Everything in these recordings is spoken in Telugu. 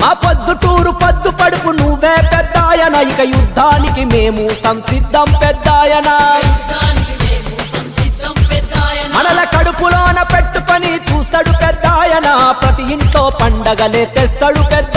మా పొద్దుటూరు పద్దు పడుపు నువ్వే పెద్దాయన. ఇక యుద్ధానికి మేము సంసిద్ధం పెద్దాయన. మనల కడుపులోన పెట్టుకొని చూస్తాడు పెద్దాయన. ప్రతి ఇంట్లో పండగలే తెస్తాడు పెద్ద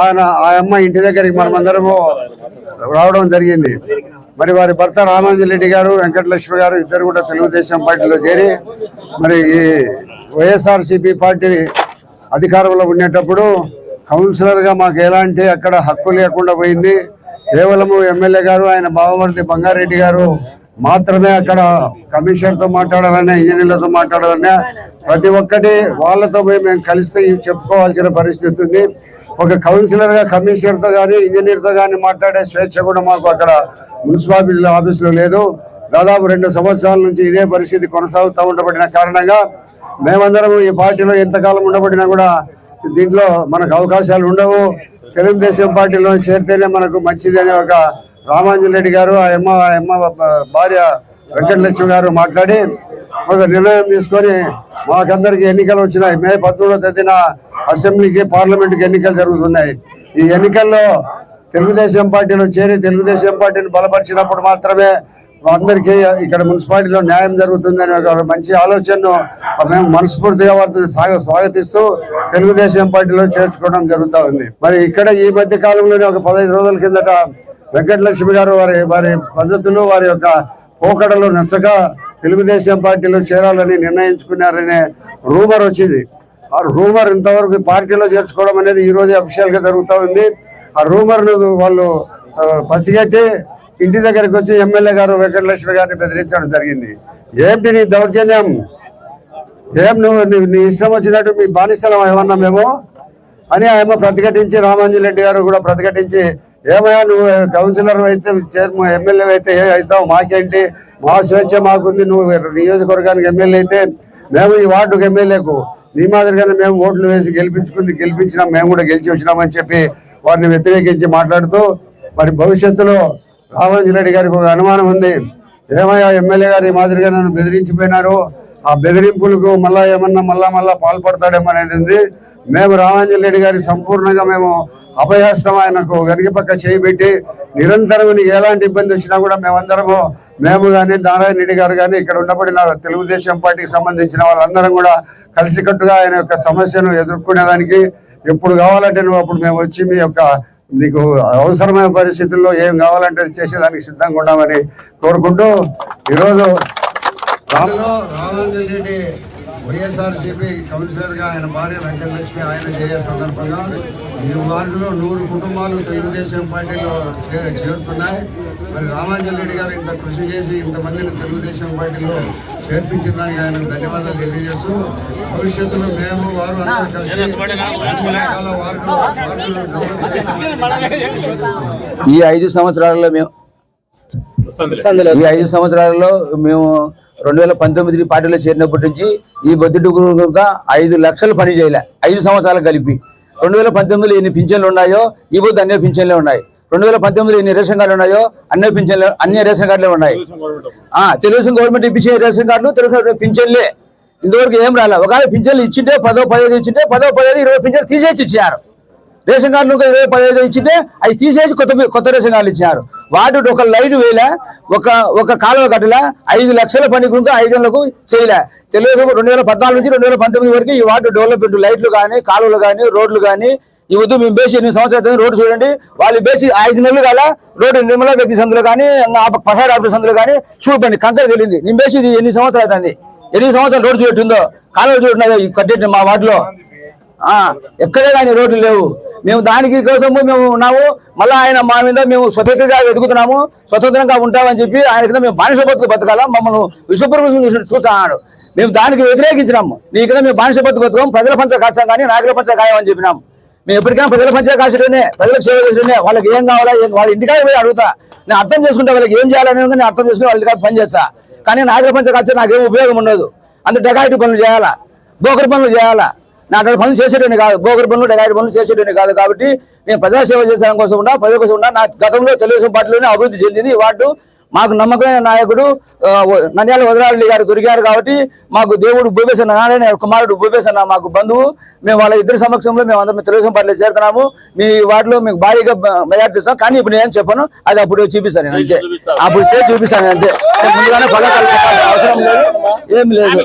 ఆయన ఆ అమ్మ ఇంటి దగ్గరికి మనమందరము రావడం జరిగింది. మరి వారి భర్త రామాంజన్ రెడ్డి గారు వెంకటలక్ష్మి గారు ఇద్దరు కూడా తెలుగుదేశం పార్టీలో చేరి మరి ఈ వైఎస్ఆర్సీపీ పార్టీ అధికారంలో ఉండేటప్పుడు కౌన్సిలర్గా మాకు ఎలాంటి అక్కడ హక్కు లేకుండా పోయింది. కేవలము ఎమ్మెల్యే గారు ఆయన బావమర్ది బంగారెడ్డి గారు మాత్రమే అక్కడ కమిషనర్తో మాట్లాడాలన్నా ఇంజనీర్లతో మాట్లాడాలన్నా ప్రతి ఒక్కటి వాళ్ళతో పోయి మేము కలిసి చెప్పుకోవాల్సిన పరిస్థితి ఉంది. ఒక కౌన్సిలర్గా కమిషనర్తో కానీ ఇంజనీర్తో కానీ మాట్లాడే స్వేచ్ఛ కూడా మాకు అక్కడ మున్సిపాలిటీ ఆఫీసులో లేదు. దాదాపు రెండు సంవత్సరాల నుంచి ఇదే పరిస్థితి కొనసాగుతూ ఉండబడిన కారణంగా మేమందరం ఈ పార్టీలో ఎంతకాలం ఉండబడినా కూడా దీంట్లో మనకు అవకాశాలు ఉండవు. తెలుగుదేశం పార్టీలో చేరితేనే మనకు మంచిది అనే ఒక రెడ్డి గారు ఆ అమ్మ ఆ అమ్మ భార్య వెంకటలక్ష్మి గారు మాట్లాడి ఒక నిర్ణయం తీసుకొని మాకందరికి ఎన్నికలు వచ్చినాయి. మే పద్మూడవ తేదీన అసెంబ్లీకి పార్లమెంట్కి ఎన్నికలు జరుగుతున్నాయి. ఈ ఎన్నికల్లో తెలుగుదేశం పార్టీలో చేరి తెలుగుదేశం పార్టీని బలపరిచినప్పుడు మాత్రమే అందరికీ ఇక్కడ మున్సిపాలిటీలో న్యాయం జరుగుతుందని ఒక మంచి ఆలోచనను మేము మనస్ఫూర్తిగా వారిని సాగ స్వాగతిస్తూ తెలుగుదేశం పార్టీలో చేర్చుకోవడం జరుగుతూ ఉంది. మరి ఇక్కడ ఈ మధ్య కాలంలోనే ఒక పదహైదు రోజుల కిందట వెంకటలక్ష్మి గారు వారి వారి పద్ధతులు వారి యొక్క పోకడలు నచ్చక తెలుగుదేశం పార్టీలో చేరాలని నిర్ణయించుకున్నారనే రూమర్ వచ్చింది. ఆ రూమర్ ఇంతవరకు పార్టీలో చేర్చుకోవడం అనేది ఈ రోజు జరుగుతూ ఉంది. ఆ రూమర్ను వాళ్ళు పసిగట్టి ఇంటి దగ్గరికి వచ్చి ఎమ్మెల్యే గారు వెంకటలక్ష్మి గారిని బెదిరించడం జరిగింది. ఏంటి నీ దౌర్జన్యం? ఏం నువ్వు నీ- ఇష్టం వచ్చినట్టు మీ బానిసలం ఏమన్నా మేము? అని ఆమె ప్రతిఘటించి రామాంజన్ రెడ్డి గారు కూడా ప్రతిఘటించి ఏమయ్యా నువ్వు కౌన్సిలర్ అయితే చైర్మన్ ఎమ్మెల్యే అయితే ఏ అవుతావు? మాకేంటి? మా స్వేచ్ఛ మాకుంది. నువ్వు నియోజకవర్గానికి ఎమ్మెల్యే అయితే మేము ఈ వార్డుకు ఎమ్మెల్యేకు నీ మాదిరిగానే మేము ఓట్లు వేసి గెలిపించుకుంది గెలిపించినాం. మేము కూడా గెలిచి వచ్చినామని చెప్పి వారిని వ్యతిరేకించి మాట్లాడుతూ మరి భవిష్యత్తులో రామోజీ రెడ్డి గారికి ఒక అనుమానం ఉంది. ఏమయ్యా ఎమ్మెల్యే గారు ఈ మాదిరిగా నన్ను బెదిరించిపోయినారు? ఆ బెదిరింపులకు మళ్ళా ఏమన్నా మళ్ళా మళ్ళా పాల్పడతాడేమో అనేది ఉంది. మేము రామాంజల్ రెడ్డి గారి సంపూర్ణంగా మేము అభయహస్తం ఆయనకు వెనక పక్క చేయిబెట్టి నిరంతరం నీకు ఎలాంటి ఇబ్బంది వచ్చినా కూడా మేమందరము మేము కానీ నారాయణ రెడ్డి గారు కానీ ఇక్కడ ఉండబడిన తెలుగుదేశం పార్టీకి సంబంధించిన వాళ్ళందరం కూడా కలిసికట్టుగా ఆయన యొక్క సమస్యను ఎదుర్కొనేదానికి ఎప్పుడు కావాలంటే నువ్వు అప్పుడు మేము వచ్చి మీ యొక్క నీకు అవసరమైన పరిస్థితుల్లో ఏం కావాలంటే అది చేసేదానికి సిద్ధంగా ఉన్నామని కోరుకుంటూ ఈరోజు రామాంజల్ రెడ్డి వైఎస్ఆర్సీపీ కౌన్సిలర్గా ఆయన భార్య వెంకటలక్ష్మి ఆయన చేయ సందర్భంగా ఈ వార్డులో నూరు కుటుంబాలు తెలుగుదేశం పార్టీలో చే- చేరుతున్నాయి. మరి రామాంజన్ రెడ్డి గారు ఇంత కృషి చేసి ఇంతమందిని తెలుగుదేశం పార్టీలో చేర్పించిన దానికి ఆయన ధన్యవాదాలు తెలియజేస్తూ భవిష్యత్తులో మేము వారు అందరూ కలిసి ఈ ఐదు సంవత్సరాలలో మేము ఈ ఐదు సంవత్సరాలలో మేము రెండు వేల పంతొమ్మిది పార్టీలో చేరినప్పటి నుంచి ఈ బొద్దుడుగా ఐదు లక్షలు పని చేయలే. ఐదు సంవత్సరాలు కలిపి. రెండు వేల పంతొమ్మిదిలో ఎన్ని పింఛన్లు ఉన్నాయో ఈ బొద్దు అన్ని పింఛన్లే ఉన్నాయి. రెండు వేల పంతొమ్మిదిలో ఎన్ని రేషన్ కార్డులు ఉన్నాయో అన్ని పింఛన్లు అన్ని రేషన్ కార్డులే ఉన్నాయి. ఆ తెలుగుదేశం గవర్నమెంట్ ఇప్పించే రేషన్ కార్డులు తెలుగు పింఛన్లే. ఇంతవరకు ఏం రాలే. ఒకవేళ పింఛన్లు ఇచ్చింటే పదో పదహైదు ఇచ్చింటే పదో పదహైదు ఇరవై పింఛన్లు తీసేసి ఇచ్చారు. రేషన్ కార్డులు ఇరవై పదహైదు ఇచ్చింటే అవి తీసేసి కొత్త కొత్త రేషన్ కార్డులు ఇచ్చారు. వాటి ఒక లైట్ వేలే ఒక ఒక కాలువ కట్టల ఐదు లక్షల పని ఐదు ఐదేళ్ళకు చేయలే. తెలుగుదేశం రెండు వేల పద్నాలుగు నుంచి రెండు వేల పంతొమ్మిది వరకు ఈ వార్డు డెవలప్మెంట్ లైట్లు కానీ కాలువలు కానీ రోడ్లు కానీ ఈ వద్దు మేము బేసి ఎనిమిది సంవత్సరాలు రోడ్డు చూడండి. వాళ్ళు బేసి ఐదు నెలలు కాల రోడ్డు నిర్మలా వ్యక్తి సందులో కానీ పసాడు ఆఫీస్ సందులు కానీ చూడండి కంకర తెలియంది. నేను బేసి ఇది ఎన్ని సంవత్సరాలు అవుతుంది. ఎనిమిది సంవత్సరాలు రోడ్డు చూపెట్టిందో కాలువ చూడండి కట్టేట మా వార్డులో. ఎక్కడే కానీ రోడ్లు లేవు. మేము దానికి కోసము మేము ఉన్నాము. మళ్ళీ ఆయన మా మీద మేము స్వతంత్రంగా వెతుకుతున్నాము. స్వతంత్రంగా ఉంటామని చెప్పి ఆయన కింద మేము బానిస బతుకు బతకాల? మమ్మల్ని విశ్వప్రభుత్వం చూసి చూస్తున్నాడు మేము దానికి వ్యతిరేకించినాము. నీ కింద మేము బానిస బతుకు బతుకం ప్రజల పంచ కాచాం కానీ నాయకుల పంచ కాయం అని చెప్పినాము. మేము ఎప్పటికైనా ప్రజల పంచ కాచడమే ప్రజలకు సేవ చేసేనే వాళ్ళకి ఏం కావాలా వాళ్ళ ఇంటికాడ పోయి అడుగుతా. నేను అర్థం చేసుకుంటే వాళ్ళకి ఏం చేయాలని నేను అర్థం చేసుకుని వాళ్ళకి ఇంటికాడ పని చేస్తా. కానీ నాయకుల పంచ కాచ నాకేం ఉపయోగం ఉండదు. అంత డెకాయిటీ పనులు చేయాలా? బోకర్ పనులు చేయాలా? నా అటువంటి పనులు చేసేటోని కాదు. బోకర్ పనులు డెకాయిటీ పనులు చేసేటోని కాదు కాబట్టి నేను ప్రజా సేవ చేసే కోసం ఉన్నా ప్రజల కోసం ఉన్నా నా గతంలో తెలుగుదేశం పార్టీలోనే అభివృద్ధి చెందింది. ఈ వార్డు మాకు నమ్మకమైన నాయకుడు నంద్యాల వదరారెడ్డి గారు దొరికారు కాబట్టి మాకు దేవుడు భూపేశన్న నారాయణ కుమారుడు భూపేశన్న మాకు బంధువు. మేము వాళ్ళ ఇద్దరి సమక్షంలో మేము అందరం తెలుగుదేశం పార్టీలో చేరుతున్నాము. మీ వార్డులో మీకు భారీగా మెజార్టీ ఇస్తాం. కానీ ఇప్పుడు నేను చెప్పను అది అప్పుడు చూపిస్తాను నేను అంతే. అప్పుడు చేసి చూపిస్తాను అంతే. ముందుగానే అవసరం లేదు. ఏం లేదు.